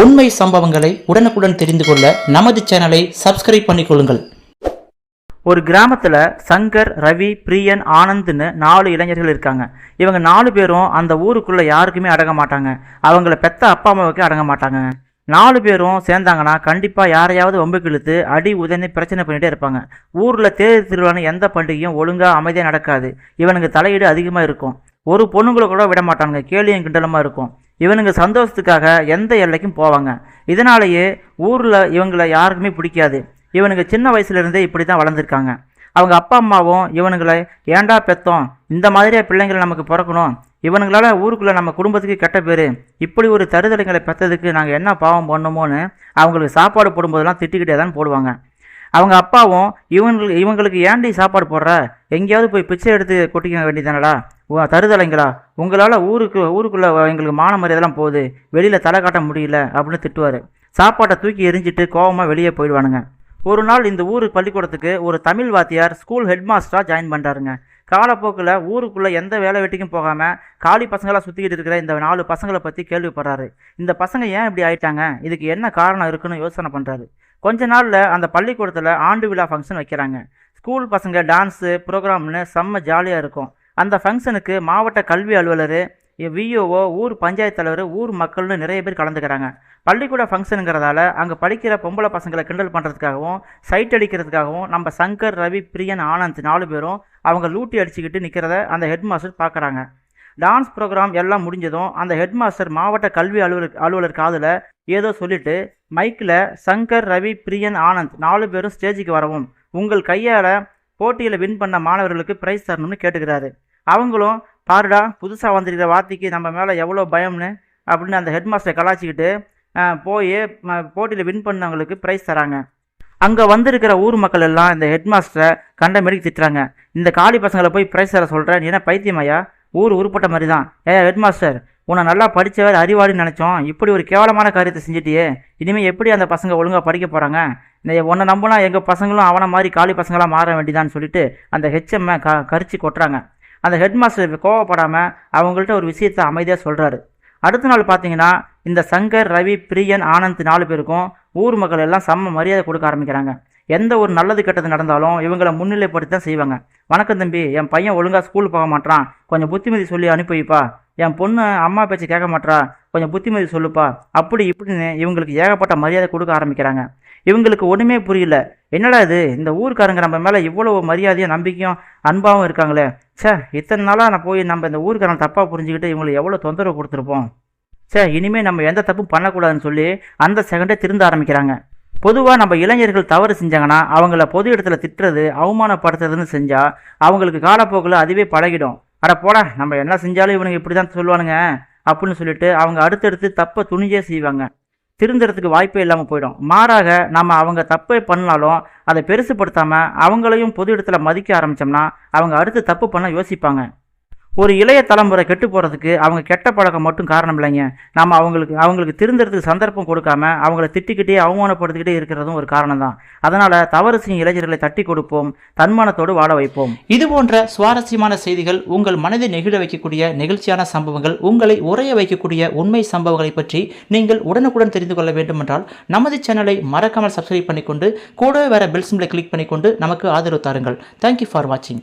உண்மை சம்பவங்களை உடனுக்குடன் தெரிந்து கொள்ள நமது சேனலை சப்ஸ்கிரைப் பண்ணிக்கொள்ளுங்கள் ஒரு கிராமத்தில் சங்கர் ரவி பிரியன் ஆனந்த்னு நாலு இளைஞர்கள் இருக்காங்க. இவங்க நாலு பேரும் அந்த ஊருக்குள்ளே யாருக்குமே அடங்க மாட்டாங்க. அவங்கள பெத்த அப்பா அம்மாவுக்கு அடங்க மாட்டாங்க. நாலு பேரும் சேர்ந்தாங்கன்னா கண்டிப்பாக யாரையாவது வம்புக்கு இழுத்து அடி உதவி பிரச்சனை பண்ணிகிட்டே இருப்பாங்க. ஊரில் தேர் திருவிழான எந்த பண்டிகையும் ஒழுங்காக அமைதியாக நடக்காது. இவனுக்கு தலையீடு அதிகமாக இருக்கும். ஒரு பொண்ணுங்களை கூட விட மாட்டானுங்க. கேலியும் கிண்டலமாக இருக்கும். இவனுங்க சந்தோஷத்துக்காக எந்த எல்லைக்கும் போவாங்க. இதனாலேயே ஊரில் இவங்களை யாருக்குமே பிடிக்காது. இவனுங்க சின்ன வயசுலேருந்தே இப்படி தான் வளர்ந்துருக்காங்க. அவங்க அப்பா அம்மாவும் இவனுங்களை ஏன்டா பெத்தோம்? இந்த மாதிரியே பிள்ளைங்களை நமக்கு பிறக்கணும்? இவனுங்களால் ஊருக்குள்ளே நம்ம குடும்பத்துக்கு கெட்ட பேர். இப்படி ஒரு தருதலைங்களை பெற்றதுக்கு நாங்கள் என்ன பாவம் பண்ணணுமோன்னு அவங்களுக்கு சாப்பாடு போடும்போதெல்லாம் திட்டிக்கிட்டே தான் போடுவாங்க. அவங்க அப்பாவும் இவங்களுக்கு இவங்களுக்கு ஏன்டி சாப்பாடு போடுற? எங்கேயாவது போய் பிச்சை எடுத்து கொட்டிக்க வேண்டியதானடா ஓ தருதலைங்களா? உங்களால் ஊருக்கு ஊருக்குள்ளே எங்களுக்கு மான மரியாதைலாம் போகுது. வெளியில் தலை காட்ட முடியல அப்படின்னு திட்டுவார். சாப்பாட்டை தூக்கி எரிஞ்சிட்டு கோவமாக வெளியே போயிடுவானுங்க. ஒரு நாள் இந்த ஊர் பள்ளிக்கூடத்துக்கு ஒரு தமிழ் வாத்தியார் ஸ்கூல் ஹெட் மாஸ்டராக ஜாயின் பண்ணுறாருங்க காலப்போக்கில் ஊருக்குள்ளே எந்த வேலை வெட்டிக்கும் போகாமல் காலி பசங்களாக சுற்றிக்கிட்டு இருக்கிற இந்த நாலு பசங்களை பற்றி கேள்விப்படுறாரு. இந்த பசங்க ஏன் இப்படி ஆயிட்டாங்க? இதுக்கு என்ன காரணம் இருக்குன்னு யோசனை பண்ணுறாரு கொஞ்ச நாளில் அந்த பள்ளிக்கூடத்தில் ஆண்டு விழா ஃபங்க்ஷன் வைக்கிறாங்க. ஸ்கூல் பசங்க டான்ஸு ப்ரோக்ராம்னு செம்ம ஜாலியாக இருக்கும். அந்த ஃபங்க்ஷனுக்கு மாவட்ட கல்வி அலுவலர் விஓஓ ஊர் பஞ்சாயத்து தலைவர் ஊர் மக்கள்னு நிறைய பேர் கலந்துக்கிறாங்க. பள்ளிக்கூட ஃபங்க்ஷனுங்கிறதால அங்கே படிக்கிற பொம்பளை பசங்களை கிண்டல் பண்ணுறதுக்காகவும் சைட் அடிக்கிறதுக்காகவும் நம்ம சங்கர் ரவி பிரியன் ஆனந்த் நாலு பேரும் அவங்க லூட்டி அடிச்சுக்கிட்டு நிற்கிறத அந்த ஹெட் மாஸ்டர் பார்க்குறாங்க டான்ஸ் ப்ரோக்ராம் எல்லாம் முடிஞ்சதும் அந்த ஹெட் மாஸ்டர் மாவட்ட கல்வி அலுவலர் அலுவலர் காதில் ஏதோ சொல்லிட்டு மைக்கில் சங்கர் ரவி பிரியன் ஆனந்த் நாலு பேரும் ஸ்டேஜுக்கு வரவும் உங்கள் கையால் போட்டியில் வின் பண்ண மாணவர்களுக்கு ப்ரைஸ் தரணும்னு கேட்டுக்கிறாரு. அவங்களும் பாருடா புதுசாக வந்திருக்கிற வார்த்தைக்கு நம்ம மேலே எவ்வளோ பயம்னு அப்படின்னு அந்த ஹெட் மாஸ்டரை கலாச்சிக்கிட்டு போய் போட்டியில் வின் பண்ணவங்களுக்கு ப்ரைஸ் தராங்க. அங்கே வந்திருக்கிற ஊர் மக்கள் எல்லாம் இந்த ஹெட் மாஸ்டரை கண்ட மாரி திட்டுறாங்க. இந்த காளி பசங்களை போய் ப்ரைஸ் தர சொல்கிறேன் நீ என்ன பைத்தியமாயா ஊர் உருப்பட்ட மாதிரி தான் ஏ ஹெட் மாஸ்டர் உன்னை நல்லா படித்தவர் அறிவாளின்னு நினச்சோம். இப்படி ஒரு கேவலமான காரியத்தை செஞ்சுட்டியே. இனிமேல் எப்படி அந்த பசங்க ஒழுங்காக படிக்க போகிறாங்க இந்த உன்னை நம்பினா எங்கள் பசங்களும் அவனை மாதிரி காளி பசங்களாக மாற வேண்டியதான்னு சொல்லிட்டு அந்த ஹெச்எம்மை க கரிச்சு கொட்டுறாங்க. அந்த ஹெட் மாஸ்டர் கோவப்படாமல் அவங்கள்ட்ட ஒரு விஷயத்தை அமைதியாக சொல்கிறாரு அடுத்த நாள் பார்த்தீங்கன்னா இந்த சங்கர் ரவி பிரியன் ஆனந்த் நாலு பேருக்கும் ஊர் மக்கள் எல்லாம் செம்ம மரியாதை கொடுக்க ஆரம்பிக்கிறாங்க. எந்த ஒரு நல்லது கெட்டது நடந்தாலும் இவங்களை முன்னிலைப்படுத்தி தான் செய்வாங்க. வணக்கம் தம்பி என் பையன் ஒழுங்காக ஸ்கூல் போக மாட்டான் கொஞ்சம் புத்திமதி சொல்லி அனுப்பி வைப்பா என் பொண்ணு அம்மா பேச்சு கேட்க மாட்டா கொஞ்சம் புத்திமதி சொல்லுப்பா. அப்படி இப்படின்னு இவங்களுக்கு ஏகப்பட்ட மரியாதை கொடுக்க ஆரம்பிக்கிறாங்க. இவங்களுக்கு ஒன்றுமே புரியல. என்னடா இது? இந்த ஊருக்காரங்க நம்ம மேலே இவ்வளோ மரியாதையும் நம்பிக்கையும் அன்பாகவும் இருக்காங்களே. சே இத்தனை நாளாக நான் போய் நம்ம இந்த ஊருக்காரன் தப்பாக புரிஞ்சுக்கிட்டு இவங்களுக்கு எவ்வளோ தொந்தரவு கொடுத்துருப்போம். சே இனிமேல் நம்ம எந்த தப்பும் பண்ணக்கூடாதுன்னு சொல்லி அந்த செகண்டே திருந்த ஆரம்பிக்கிறாங்க. பொதுவாக நம்ம இளைஞர்கள் தவறு செஞ்சாங்கன்னா அவங்கள பொது இடத்துல திட்டுறது அவமானப்படுத்துறதுன்னு செஞ்சால் அவங்களுக்கு காலப்போக்கில் அதுவே பழகிடும். அட போடா நம்ம என்ன செஞ்சாலும் இவனுங்க இப்படி தான் சொல்லுவானுங்க அப்படின்னு சொல்லிட்டு அவங்க அடுத்தடுத்து தப்பை துணிஞ்சே செய்வாங்க. திருந்துறதுக்கு வாய்ப்பே இல்லாமல் போயிடும். மாறாக நம்ம அவங்க தப்பே பண்ணாலும் அதை பெருசுப்படுத்தாமல் அவங்களையும் பொது இடத்துல மதிக்க ஆரம்பித்தோம்னா அவங்க அடுத்து தப்பு பண்ண யோசிப்பாங்க. ஒரு இளைய தலைமுறை கெட்டு போகிறதுக்கு அவங்க கெட்ட பழக்கம் மட்டும் காரணம் இல்லைங்க. நம்ம அவங்களுக்கு அவங்களுக்கு திருந்துறதுக்கு சந்தர்ப்பம் கொடுக்காம அவங்கள திட்டிக்கிட்டே அவமானப்படுத்திக்கிட்டே இருக்கிறதும் ஒரு காரணம் தான் அதனால் தவறு செய்யும் இளைஞர்களை தட்டி கொடுப்போம் தன்மானத்தோடு வாழ வைப்போம். இது போன்ற சுவாரஸ்யமான செய்திகள் உங்கள் மனதை நெகிழ வைக்கக்கூடிய நெகிழ்ச்சியான சம்பவங்கள் உங்களை உரைய வைக்கக்கூடிய உண்மை சம்பவங்களை பற்றி நீங்கள் உடனுக்குடன் தெரிந்து கொள்ள வேண்டுமென்றால் நமது சேனலை மறக்காமல் சப்ஸ்கிரைப் பண்ணிக்கொண்டு கூடவே வேற பெல் சிம்பிளை கிளிக் பண்ணிக்கொண்டு நமக்கு ஆதரவு தாருங்கள். தேங்க்யூ ஃபார் வாட்சிங்